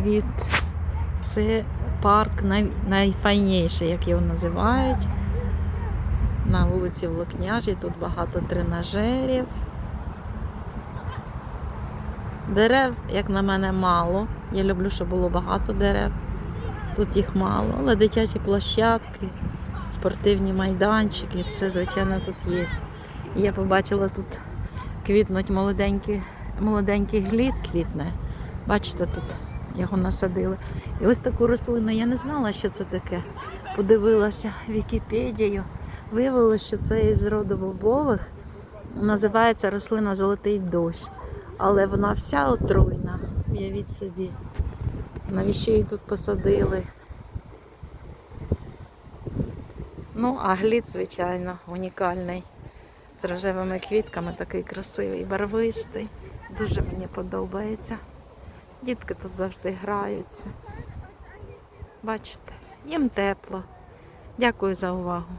Привіт. Це парк най... найфайніший, як його називають. На вулиці Влокняжі. Тут багато тренажерів. Дерев, як на мене, мало. Я люблю, щоб було багато дерев. Тут їх мало, але дитячі площадки, спортивні майданчики, це, звичайно, тут є. Я побачила тут квітнуть молоденький, молоденький глід квітне. Бачите, тут його насадили. І ось таку рослину я не знала, що це таке. Подивилася Вікіпедію. Виявилося, що це із роду бобових. Називається рослина Золотий дощ. Але вона вся отруйна. Уявіть собі. Навіщо її тут посадили? Ну, а глід, звичайно, унікальний. З рожевими квітками такий красивий, барвистий. Дуже мені подобається. Дітки тут завжди граються. Бачите, їм тепло. Дякую за увагу.